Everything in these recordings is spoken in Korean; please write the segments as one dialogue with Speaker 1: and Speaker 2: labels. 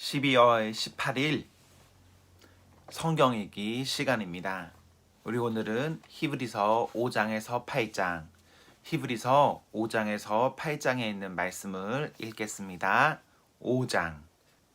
Speaker 1: 12월 18일 성경 읽기 시간입니다. 우리 오늘은 히브리서 5장에서 8장, 히브리서 5장에서 8장에 있는 말씀을 읽겠습니다. 5장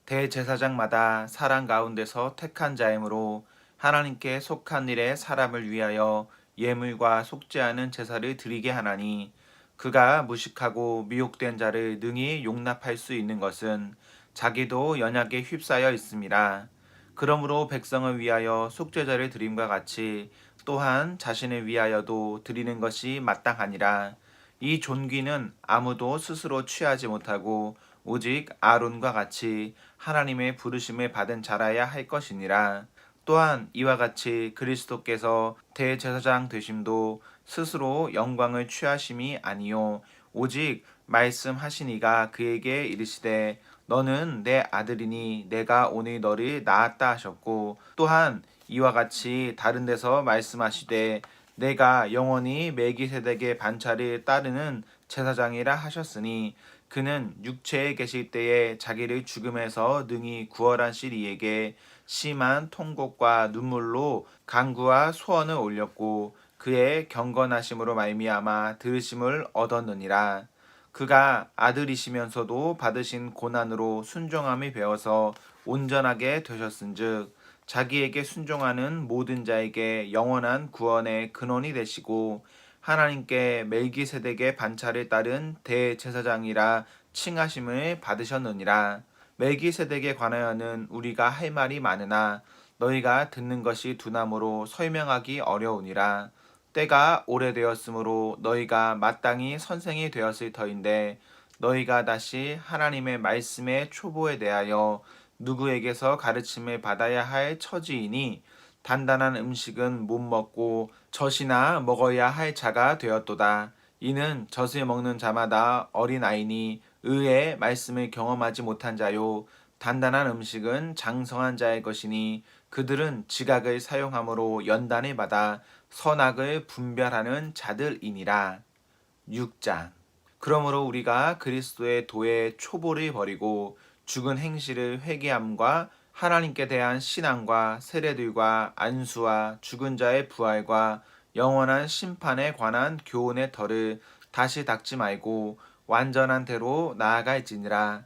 Speaker 1: 대제사장마다 사람 가운데서 택한 자이므로 하나님께 속한 일에 사람을 위하여 예물과 속죄하는 제사를 드리게 하나니 그가 무식하고 미혹된 자를 능히 용납할 수 있는 것은 자기도 연약에 휩싸여 있음이라. 그러므로 백성을 위하여 속죄자를 드림과 같이 또한 자신을 위하여도 드리는 것이 마땅하니라. 이 존귀는 아무도 스스로 취하지 못하고 오직 아론과 같이 하나님의 부르심을 받은 자라야 할 것이니라. 또한 이와 같이 그리스도께서 대제사장 되심도 스스로 영광을 취하심이 아니요 오직 말씀하시니가 그에게 이르시되 너는 내 아들이니 내가 오늘 너를 낳았다 하셨고 또한 이와 같이 다른 데서 말씀하시되 내가 영원히 메기세덱의 반차를 따르는 제사장이라 하셨으니 그는 육체에 계실 때에 자기를 죽음에서 능히 구원하실 이에게 심한 통곡과 눈물로 간구와 소원을 올렸고 그의 경건하심으로 말미암아 들으심을 얻었느니라. 그가 아들이시면서도 받으신 고난으로 순종함이 배워서 온전하게 되셨은즉 자기에게 순종하는 모든 자에게 영원한 구원의 근원이 되시고 하나님께 멜기세덱의 반차를 따른 대제사장이라 칭하심을 받으셨느니라. 멜기세덱에 관하여는 우리가 할 말이 많으나 너희가 듣는 것이 두나무로 설명하기 어려우니라. 때가 오래되었으므로 너희가 마땅히 선생이 되었을 터인데 너희가 다시 하나님의 말씀의 초보에 대하여 누구에게서 가르침을 받아야 할 처지이니 단단한 음식은 못 먹고 젖이나 먹어야 할 자가 되었도다. 이는 젖을 먹는 자마다 어린 아이니 의의 말씀을 경험하지 못한 자요 단단한 음식은 장성한 자의 것이니 그들은 지각을 사용함으로 연단을 받아 선악을 분별하는 자들이니라. 6장 그러므로 우리가 그리스도의 도의 초보를 버리고 죽은 행실을 회개함과 하나님께 대한 신앙과 세례들과 안수와 죽은 자의 부활과 영원한 심판에 관한 교훈의 털을 다시 닦지 말고 완전한 대로 나아갈지니라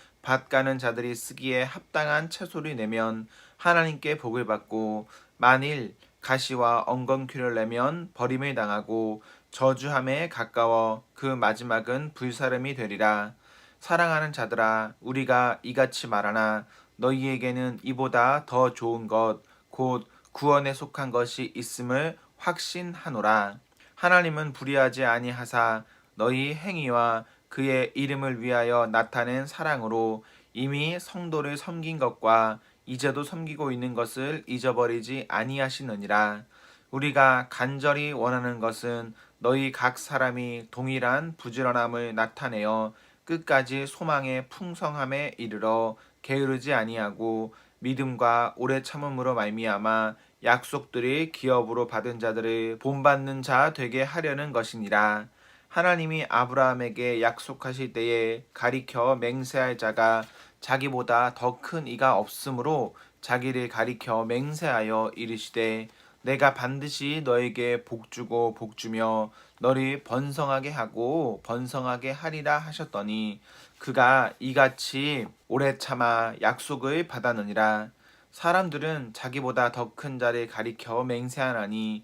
Speaker 1: 밭 가는 자들이 쓰기에 합당한 채소를 내면 하나님께 복을 받고 만일 가시와 엉겅퀴를 내면 버림을 당하고 저주함에 가까워 그 마지막은 불사름이 되리라. 사랑하는 자들아, 우리가 이같이 말하나 너희에게는 이보다 더 좋은 것, 곧 구원에 속한 것이 있음을 확신하노라. 하나님은 불의하지 아니하사 너희 행위와 그의 이름을 위하여 나타낸 사랑으로 이미 성도를 섬긴 것과 이제도 섬기고 있는 것을 잊어버리지 아니하시느니라. 우리가 간절히 원하는 것은 너희 각 사람이 동일한 부지런함을 나타내어 끝까지 소망의 풍성함에 이르러 게으르지 아니하고 믿음과 오래 참음으로 말미암아 약속들이 기업으로 받은 자들을 본받는 자 되게 하려는 것이니라. 하나님이 아브라함에게 약속하실 때에 가리켜 맹세할 자가 자기보다 더 큰 이가 없으므로 자기를 가리켜 맹세하여 이르시되 내가 반드시 너에게 복주고 복주며 너를 번성하게 하고 번성하게 하리라 하셨더니 그가 이같이 오래 참아 약속을 받았느니라. 사람들은 자기보다 더 큰 자를 가리켜 맹세하나니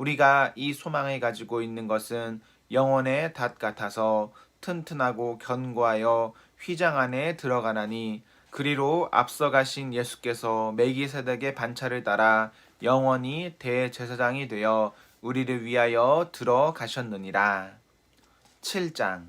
Speaker 1: 우리가 이 소망을 가지고 있는 것은 영원의 닷 같아서 튼튼하고 견고하여 휘장 안에 들어가나니 그리로 앞서가신 예수께서 멜기세덱의 반차를 따라 영원히 대제사장이 되어 우리를 위하여 들어가셨느니라. 7장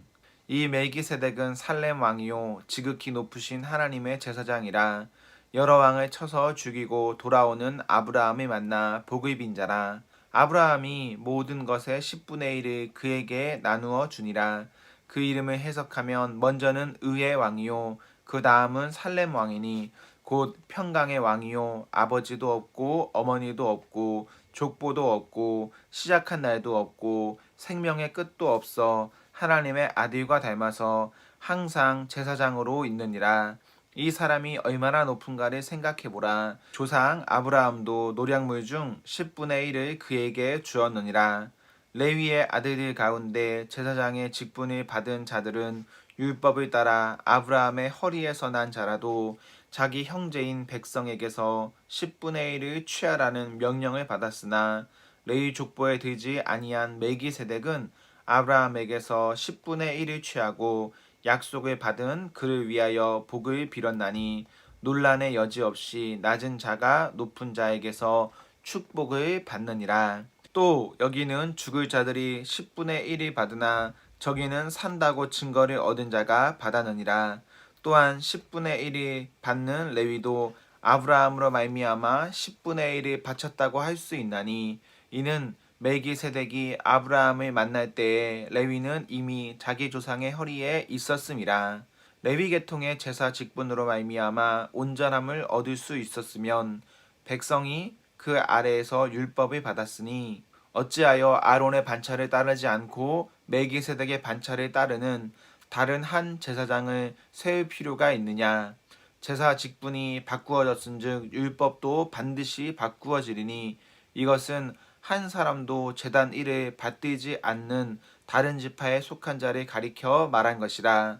Speaker 1: 이 멜기세덱은 살렘 왕이요 지극히 높으신 하나님의 제사장이라 여러 왕을 쳐서 죽이고 돌아오는 아브라함을 만나 복을 빈 자라 아브라함이 모든 것의 10분의 1을 그에게 나누어 주니라 그 이름을 해석하면 먼저는 의의 왕이요 그 다음은 살렘 왕이니 곧 평강의 왕이요 아버지도 없고 어머니도 없고 족보도 없고 시작한 날도 없고 생명의 끝도 없어 하나님의 아들과 닮아서 항상 제사장으로 있느니라. 이 사람이 얼마나 높은가를 생각해보라. 조상 아브라함도 노량물 중 10분의 1을 그에게 주었느니라. 레위의 아들들 가운데 제사장의 직분을 받은 자들은 율법을 따라 아브라함의 허리에서 난 자라도 자기 형제인 백성에게서 10분의 1을 취하라는 명령을 받았으나 레위 족보에 들지 아니한 멜기세덱은 아브라함에게서 10분의 1을 취하고 약속을 받은 그를 위하여 복을 빌었나니 논란의 여지 없이 낮은 자가 높은 자에게서 축복을 받느니라. 또 여기는 죽을 자들이 10분의 1을 받으나 저기는 산다고 증거를 얻은 자가 받았느니라. 또한 10분의 1이 받는 레위도 아브라함으로 말미암아 10분의 1을 바쳤다고 할 수 있나니 이는 멜기세덱이 아브라함을 만날 때에 레위는 이미 자기 조상의 허리에 있었음이라. 레위 계통의 제사 직분으로 말미암아 온전함을 얻을 수 있었으면 백성이 그 아래에서 율법을 받았으니 어찌하여 아론의 반차를 따르지 않고 멜기세덱의 반차를 따르는 다른 한 제사장을 세울 필요가 있느냐? 제사 직분이 바꾸어졌은즉 율법도 반드시 바꾸어지리니 이것은 한 사람도 제단 일을 받들지 않는 다른 지파에 속한 자를 가리켜 말한 것이라.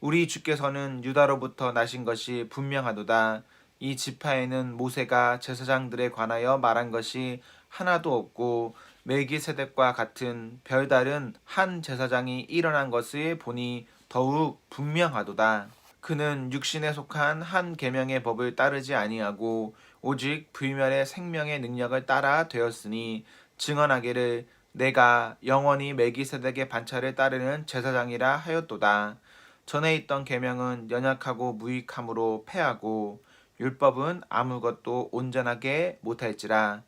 Speaker 1: 우리 주께서는 유다로부터 나신 것이 분명하도다. 이 지파에는 모세가 제사장들에 관하여 말한 것이 하나도 없고 멜기세덱과 같은 별다른 한 제사장이 일어난 것을 보니 더욱 분명하도다. 그는 육신에 속한 한 계명의 법을 따르지 아니하고 오직 불멸의 생명의 능력을 따라 되었으니 증언하기를 내가 영원히 멜기세덱의 반차를 따르는 제사장이라 하였도다. 전에 있던 계명은 연약하고 무익함으로 패하고 율법은 아무것도 온전하게 못할지라.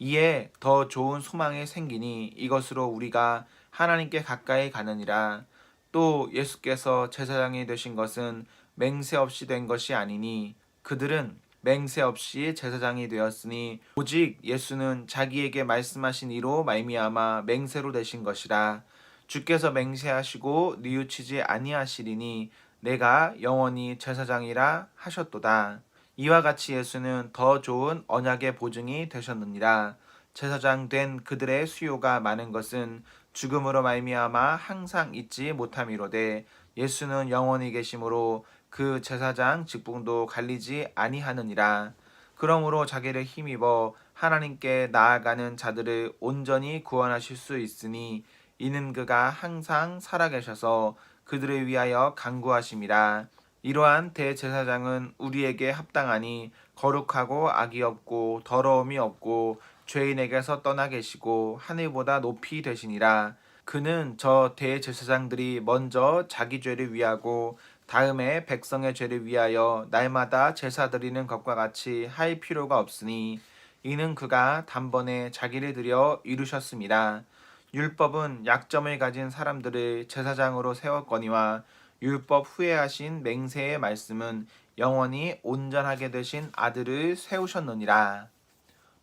Speaker 1: 이에 더 좋은 소망이 생기니 이것으로 우리가 하나님께 가까이 가느니라. 또 예수께서 제사장이 되신 것은 맹세 없이 된 것이 아니니 그들은 맹세 없이 제사장이 되었으니 오직 예수는 자기에게 말씀하신 이로 말미암아 맹세로 되신 것이라. 주께서 맹세하시고 뉘우치지 아니하시리니 내가 영원히 제사장이라 하셨도다. 이와 같이 예수는 더 좋은 언약의 보증이 되셨느니라. 제사장 된 그들의 수요가 많은 것은 죽음으로 말미암아 항상 잊지 못함이로되 예수는 영원히 계심으로 그 제사장 직분도 갈리지 아니하느니라. 그러므로 자기를 힘입어 하나님께 나아가는 자들을 온전히 구원하실 수 있으니 이는 그가 항상 살아계셔서 그들을 위하여 간구하심이라. 이러한 대제사장은 우리에게 합당하니 거룩하고 악이 없고 더러움이 없고 죄인에게서 떠나 계시고 하늘보다 높이 되시니라. 그는 저 대제사장들이 먼저 자기 죄를 위하고 다음에 백성의 죄를 위하여 날마다 제사 드리는 것과 같이 할 필요가 없으니 이는 그가 단번에 자기를 들여 이루셨습니다. 율법은 약점을 가진 사람들을 제사장으로 세웠거니와 율법 후에 하신 맹세의 말씀은 영원히 온전하게 되신 아들을 세우셨느니라.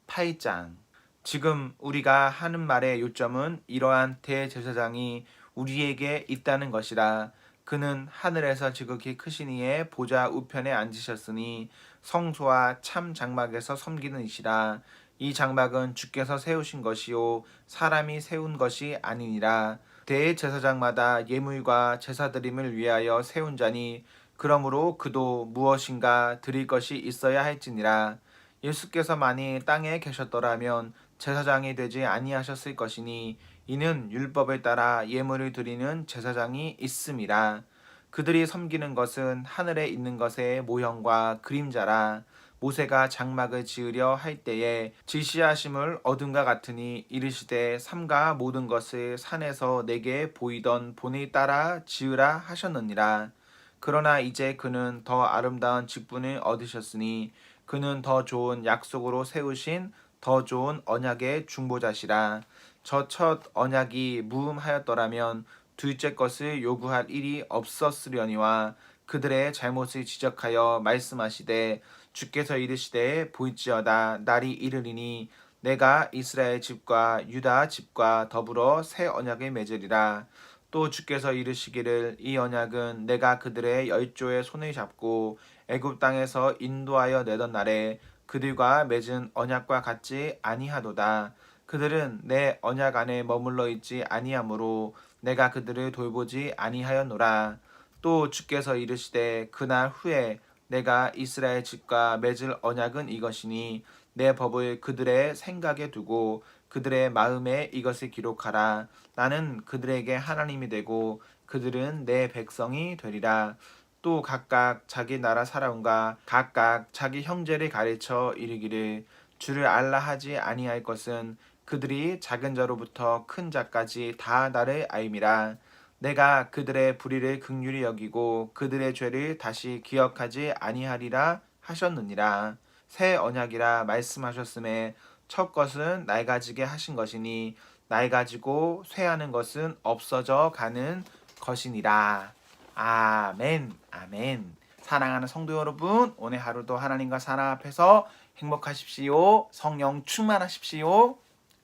Speaker 1: 8장 지금 우리가 하는 말의 요점은 이러한 대제사장이 우리에게 있다는 것이라 그는 하늘에서 지극히 크신 이의 보좌 우편에 앉으셨으니 성소와 참 장막에서 섬기는 이시라 이 장막은 주께서 세우신 것이요 사람이 세운 것이 아니니라 대제사장마다 예물과 제사드림을 위하여 세운 자니 그러므로 그도 무엇인가 드릴 것이 있어야 할지니라. 예수께서 만일 땅에 계셨더라면 제사장이 되지 아니하셨을 것이니 이는 율법을 따라 예물을 드리는 제사장이 있음이라. 그들이 섬기는 것은 하늘에 있는 것의 모형과 그림자라. 모세가 장막을 지으려 할 때에 지시하심을 얻은가 같으니 이르시되 삼가 모든 것을 산에서 내게 보이던 본을 따라 지으라 하셨느니라. 그러나 이제 그는 더 아름다운 직분을 얻으셨으니 그는 더 좋은 약속으로 세우신 더 좋은 언약의 중보자시라. 저 첫 언약이 무음하였더라면 둘째 것을 요구할 일이 없었으려니와 그들의 잘못을 지적하여 말씀하시되 주께서 이르시되 보이지어다 날이 이르리니 내가 이스라엘 집과 유다 집과 더불어 새 언약을 맺으리라. 또 주께서 이르시기를 이 언약은 내가 그들의 열조의 손을 잡고 애굽 땅에서 인도하여 내던 날에 그들과 맺은 언약과 같지 아니하도다 그들은 내 언약 안에 머물러 있지 아니하므로 내가 그들을 돌보지 아니하였노라. 또 주께서 이르시되 그날 후에 내가 이스라엘 집과 맺을 언약은 이것이니 내 법을 그들의 생각에 두고 그들의 마음에 이것을 기록하라. 나는 그들에게 하나님이 되고 그들은 내 백성이 되리라. 또 각각 자기 나라 사람과 각각 자기 형제를 가르쳐 이르기를 주를 알라 하지 아니할 것은 그들이 작은 자로부터 큰 자까지 다 나를 알미라. 내가 그들의 불의를 극률히 여기고 그들의 죄를 다시 기억하지 아니하리라 하셨느니라. 새 언약이라 말씀하셨음에 첫 것은 낡아지게 하신 것이니 낡아지고 쇠하는 것은 없어져 가는 것이니라. 아멘. 아멘. 사랑하는 성도 여러분 오늘 하루도 하나님과 사랑 앞에서 행복하십시오. 성령 충만하십시오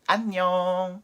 Speaker 1: 안녕